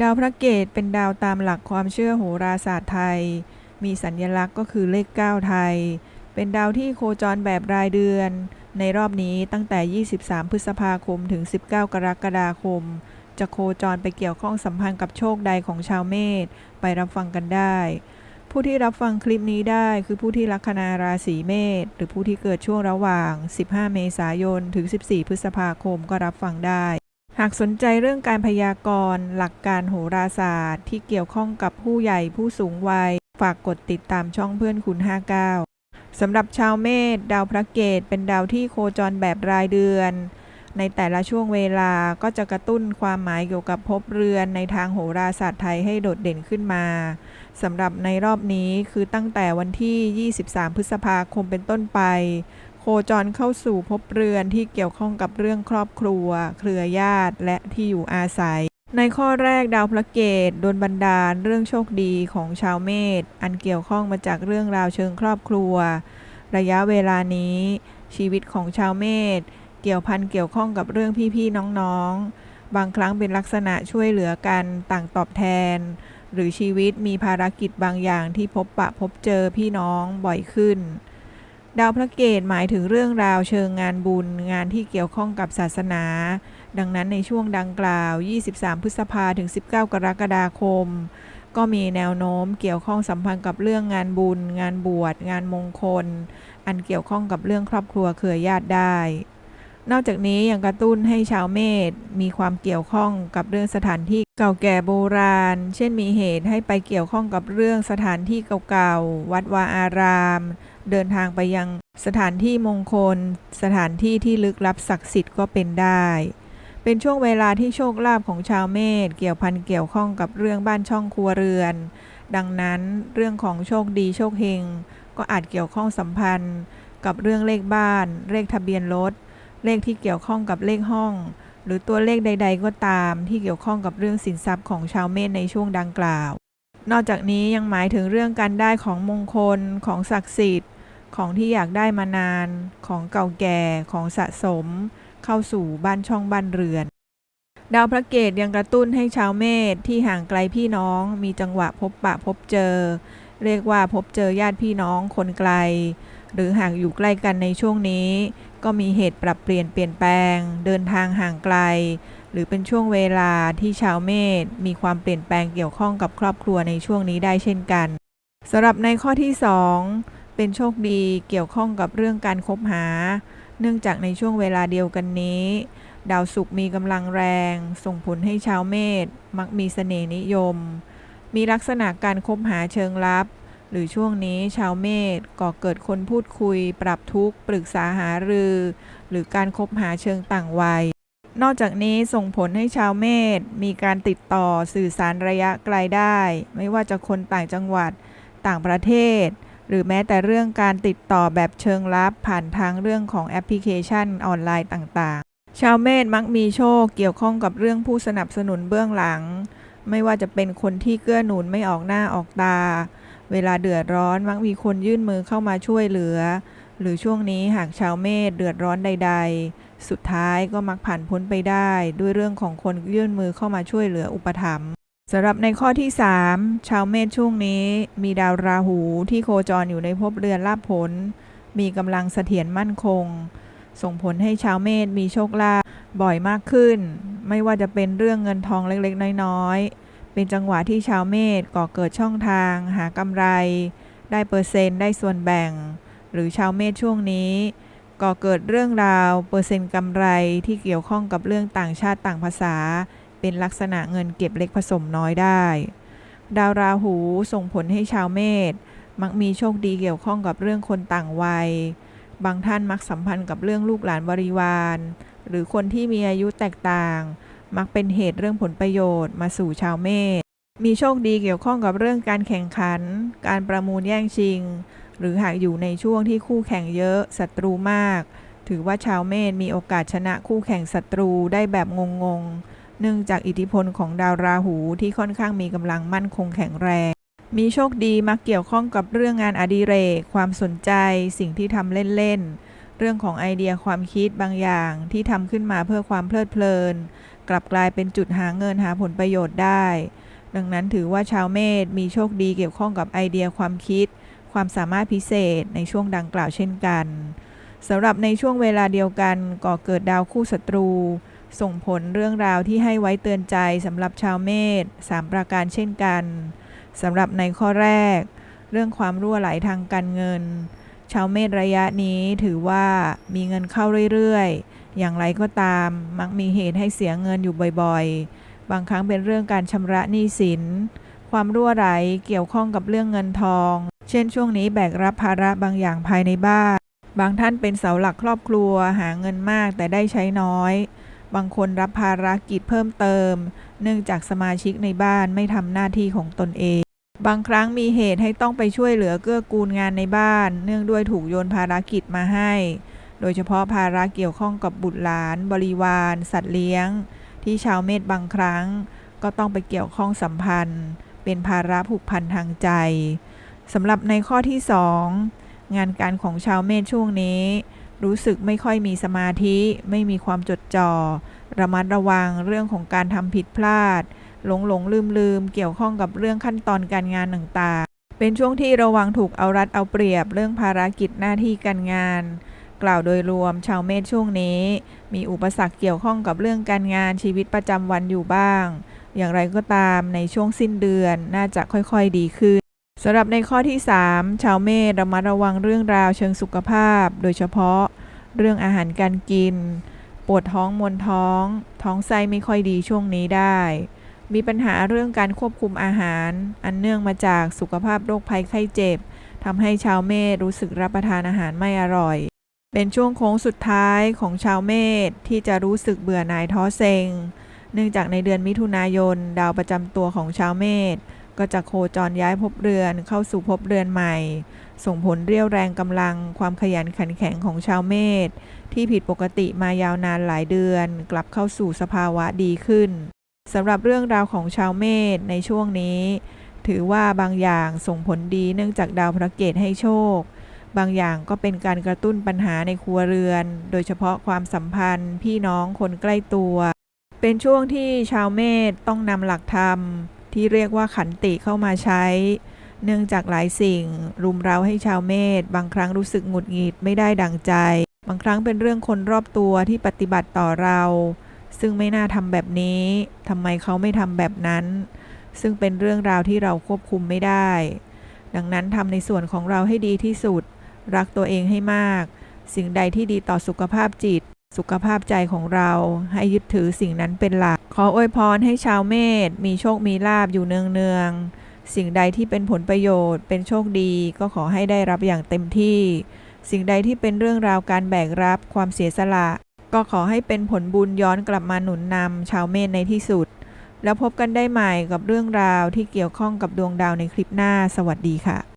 ดาวพระเกตเป็นดาวตามหลักความเชื่อโหราศาสตร์ไทย มีสัญลักษณ์ก็คือเลข 9 ไทย เป็นดาวที่โคจรแบบรายเดือน ในรอบนี้ตั้งแต่ 23 พฤษภาคมถึง 19 กรกฎาคม จะโคจรไปเกี่ยวข้องสัมพันธ์กับโชคใดของชาวเมษไปรับฟังกันได้ ผู้ที่รับฟังคลิปนี้ได้คือผู้ที่ลัคนาราศีเมษหรือผู้ที่เกิดช่วงระหว่าง 15 เมษายนถึง 14 พฤษภาคมก็รับฟังได้ หากสนใจเรื่องการพยากรณ์ หลักการโหราศาสตร์ ที่เกี่ยวข้องกับผู้ใหญ่ผู้สูงวัย ฝากกดติดตามช่องเพื่อนคุณ 59 สำหรับชาวเมษดาวพระเกตเป็นดาวที่โคจรแบบรายเดือน ในแต่ละช่วงเวลาก็จะกระตุ้นความหมายเกี่ยวกับภพเรือนในทางโหราศาสตร์ไทยให้โดดเด่นขึ้นมาสำหรับในรอบนี้คือตั้งแต่วันที่ 23 พฤษภาคมเป็นต้นไป คจรเข้าสู่ภพเรือนที่เกี่ยวข้องกับเรื่องครอบครัว เครือญาติและที่อยู่อาศัย ในข้อแรกดาวพระเกตโดนบันดาลเรื่องโชคดีของชาวเมษอันเกี่ยวข้องมาจากเรื่องราวเชิงครอบครัว ระยะเวลานี้ ชีวิตของชาวเมษเกี่ยวพันเกี่ยวข้องกับเรื่องพี่ๆน้องๆ บางครั้งเป็นลักษณะช่วยเหลือกันต่างตอบแทน หรือชีวิตมีภารกิจบางอย่างที่พบปะพบเจอพี่น้องบ่อยขึ้น ดาวพระเกตหมายถึงเรื่องราวเชิงงานบุญ งานที่เกี่ยวข้องกับศาสนา ดังนั้นในช่วงดังกล่าว 23 พฤษภาถึง 19 กรกฎาคม ก็มีแนวโน้มเกี่ยวข้องสัมพันธ์กับเรื่องงานบุญ งานบวช งานมงคล อันเกี่ยวข้องกับเรื่องครอบครัวเครือญาติได้ นอกจากนี้ยังกระตุ้นให้ชาวเมษมีความเกี่ยวข้องกับเรื่องสถานที่ เก่าแก่โบราณ เช่นมีเหตุให้ไปเกี่ยวข้องกับเรื่องสถานที่เก่าๆ วัดวาอาราม เดินทางไปยังสถานที่มงคล สถานที่ที่ลึกลับศักดิ์สิทธิ์ก็เป็นได้ เป็นช่วงเวลาที่โชคลาภของชาวเมษเกี่ยวพันเกี่ยวข้องกับเรื่องบ้านช่องครัวเรือน ดังนั้นเรื่องของโชคดีโชคเฮงก็อาจเกี่ยวข้องสัมพันธ์ กับเรื่องเลขบ้าน เลขทะเบียนรถ เลขที่เกี่ยวข้องกับเลขห้อง หรือตัวเลขใด ๆ ก็ตามที่เกี่ยวข้องกับเรื่องสินทรัพย์ของชาวเมษในช่วงดังกล่าว นอกจากนี้ยังหมายถึงเรื่องการได้ของมงคล ของศักดิ์สิทธิ์ ของที่อยากได้มานาน ของเก่าแก่ ของสะสม เข้าสู่บ้านช่องบ้านเรือน ดาวพระเกตยังกระตุ้นให้ชาวเมษที่ห่างไกลพี่น้อง มีจังหวะพบปะพบเจอ เรียกว่าพบเจอญาติพี่น้องคนไกล หรือหากอยู่ใกล้กันในช่วงนี้ ก็มีเหตุปรับเปลี่ยนเปลี่ยนแปลง เดินทางห่างไกล หรือเป็นช่วงเวลาที่ชาวเมษมีความเปลี่ยนแปลงเกี่ยวข้องกับครอบครัวในช่วงนี้ได้เช่นกันสำหรับในข้อที่ 2 เป็นโชคดีเกี่ยวข้องกับเรื่องการคบหา เนื่องจากในช่วงเวลาเดียวกันนี้ ดาวศุกร์มีกำลังแรง ส่งผลให้ชาวเมษมักมีเสน่ห์นิยม มีลักษณะการคบหาเชิงลับ หรือช่วงนี้ชาวเมษก่อเกิดคนพูดคุย ปรับทุกข์ปรึกษาหารือ หรือการคบหาเชิงต่างวัย นอกจากนี้ส่งผลให้ชาวเมษมีการติดต่อสื่อสารระยะไกลได้ ไม่ว่าจะคนต่างจังหวัดต่างประเทศ หรือแม้แต่เรื่องการติดต่อแบบเชิงลับผ่านทางเรื่องของแอปพลิเคชันออนไลน์ต่างๆ ชาวเมษมักมีโชคเกี่ยวข้องกับเรื่องผู้สนับสนุนเบื้องหลัง ไม่ว่าจะเป็นคนที่เกื้อหนุนไม่ออกหน้าออกตา เวลาเดือดร้อนมักมีคนยื่นมือเข้ามาช่วยเหลือ หรือช่วงนี้หากชาวเมษเดือดร้อนใด ๆ สุดท้ายก็มักผ่านพ้นไปได้ ด้วยเรื่องของคนยื่นมือเข้ามาช่วยเหลืออุปถัมภ์สำหรับในข้อที่ 3 ชาวเมษช่วงนี้มีดาวราหูที่โคจรอยู่ในภพเรือนลาภผล มีกำลังเสถียรมั่นคง ส่งผลให้ชาวเมษมีโชคลาภบ่อยมากขึ้น ไม่ว่าจะเป็นเรื่องเงินทองเล็กๆ น้อยๆ เป็นจังหวะที่ชาวเมษก่อเกิดช่องทาง หากำไร ได้เปอร์เซ็นต์ได้ส่วนแบ่ง หรือชาวเมษช่วงนี้ก่อเกิดเรื่องราวเปอร์เซ็นต์กำไรที่เกี่ยวข้องกับเรื่องต่างชาติต่างภาษา เป็นลักษณะเงินเก็บเล็กผสมน้อยได้ ดาวราหูส่งผลให้ชาวเมษมักมีโชคดีเกี่ยวข้องกับเรื่องคนต่างวัย บางท่านมักสัมพันธ์กับเรื่องลูกหลานบริวาร หรือคนที่มีอายุแตกต่าง มักเป็นเหตุเรื่องผลประโยชน์มาสู่ชาวเมษมีโชคดีเกี่ยวข้องกับเรื่องการแข่งขัน การประมูลแย่งชิง หรือหากอยู่ในช่วงที่คู่แข่งเยอะศัตรูมาก ถือว่าชาวเมษมีโอกาสชนะคู่แข่งศัตรูได้แบบงงๆ เนื่องจากอิทธิพลของดาวราหูที่ค่อนข้างมีกำลังมั่นคงแข็งแรง มีโชคดีมักเกี่ยวข้องกับเรื่องงานอดิเรก ความสนใจ สิ่งที่ทำเล่นๆ เรื่องของไอเดียความคิดบางอย่างที่ทำขึ้นมาเพื่อความเพลิดเพลิน กลับกลายเป็นจุดหาเงินหาผลประโยชน์ได้ ดังนั้นถือว่าชาวเมษมีโชคดีเกี่ยวข้องกับไอเดียความคิด ความสามารถพิเศษในช่วงดังกล่าวเช่นกันสำหรับในช่วงเวลาเดียวกันก่อเกิดดาวคู่ศัตรู ส่งผลเรื่องราวที่ให้ไว้เตือนใจสำหรับชาวเมษสามประการเช่นกันสำหรับในข้อแรก เรื่องความรั่วไหลทางการเงิน ชาวเมษระยะนี้ถือว่ามีเงินเข้าเรื่อยๆ อย่างไรก็ตาม มักมีเหตุให้เสียเงินอยู่บ่อยๆ บางครั้งเป็นเรื่องการชำระหนี้สิน ความรั่วไหลเกี่ยวข้องกับเรื่องเงินทอง เช่นช่วงนี้แบกรับภาระบางอย่างภายในบ้าน บางท่านเป็นเสาหลักครอบครัวหาเงินมากแต่ได้ใช้น้อย บางคนรับภารกิจเพิ่มเติม เนื่องจากสมาชิกในบ้านไม่ทำหน้าที่ของตนเอง บางครั้งมีเหตุให้ต้องไปช่วยเหลือเกื้อกูลงานในบ้าน เนื่องด้วยถูกโยนภารกิจมาให้ โดยเฉพาะภาระเกี่ยวข้องกับบุตรหลาน บริวาร สัตว์เลี้ยง ที่ชาวเมษบางครั้ง ก็ต้องไปเกี่ยวข้องสัมพันธ์ เป็นภาระผูกพันทางใจสำหรับในข้อที่2งานการของชาวเมษช่วงนี้ รู้สึกไม่ค่อยมีสมาธิ ไม่มีความจดจ่อระมัดระวังเรื่องของการทำผิดพลาด หลงหลงลืมลืมเกี่ยวข้องกับเรื่องขั้นตอนการงานต่างๆ เป็นช่วงที่ระวังถูกเอารัดเอาเปรียบเรื่องภารกิจหน้าที่การงาน กล่าวโดยรวมชาวเมษช่วงนี้ มีอุปสรรคเกี่ยวข้องกับเรื่องการงานชีวิตประจำวันอยู่บ้าง อย่างไรก็ตามในช่วงสิ้นเดือนน่าจะค่อยๆดีขึ้นสำหรับในข้อที่ 3 ชาวเมษระมัดระวังเรื่องราวเชิงสุขภาพ โดยเฉพาะเรื่องอาหารการกิน ปวดท้องมวนท้อง ท้องไส้ไม่ค่อยดีช่วงนี้ได้ มีปัญหาเรื่องการควบคุมอาหาร อันเนื่องมาจากสุขภาพโรคภัยไข้เจ็บทำให้ชาวเมษรู้สึกรับประทานอาหารไม่อร่อย เป็นช่วงโค้งสุดท้ายของชาวเมษที่จะรู้สึกเบื่อหน่ายท้อเซ็ง เนื่องจากในเดือนมิถุนายน ดาวประจำตัวของชาวเมษก็จะโคจรย้ายภพเรือนเข้าสู่ภพเรือนใหม่ ส่งผลเรียวแรงกำลัง ความขยันขันแข็งของชาวเมษที่ผิดปกติมายาวนานหลายเดือน กลับเข้าสู่สภาวะดีขึ้น สำหรับเรื่องราวของชาวเมษในช่วงนี้ ถือว่าบางอย่างส่งผลดีเนื่องจากดาวพระเกตให้โชค บางอย่างก็เป็นการกระตุ้นปัญหาในครัวเรือน โดยเฉพาะความสัมพันธ์ พี่น้องคนใกล้ตัว เป็นช่วงที่ชาวเมษต้องนำหลักธรรม ที่เรียกว่าขันติเข้ามาใช้ เนื่องจากหลายสิ่ง รุมเร้าให้ชาวเมษบางครั้งรู้สึกหงุดหงิดไม่ได้ดังใจ บางครั้งเป็นเรื่องคนรอบตัวที่ปฏิบัติต่อเรา ซึ่งไม่น่าทำแบบนี้ทำไมเขาไม่ทำแบบนั้น ซึ่งเป็นเรื่องราวที่เราควบคุมไม่ได้ ดังนั้นทำในส่วนของเราให้ดีที่สุด รักตัวเองให้มาก สิ่งใดที่ดีต่อสุขภาพจิต สุขภาพใจของเรา ให้ยึดถือสิ่งนั้นเป็นหลัก ขออวยพรให้ชาวเมษมีโชคมีลาบอยู่เนืองๆ สิ่งใดที่เป็นผลประโยชน์ เป็นโชคดีก็ขอให้ได้รับอย่างเต็มที่ สิ่งใดที่เป็นเรื่องราวการแบกรับความเสียสละ ก็ขอให้เป็นผลบุญย้อนกลับมาหนุนนำชาวเมธในที่สุด แล้วพบกันได้ใหม่กับเรื่องราวที่เกี่ยวข้องกับดวงดาวในคลิปหน้า สวัสดีค่ะ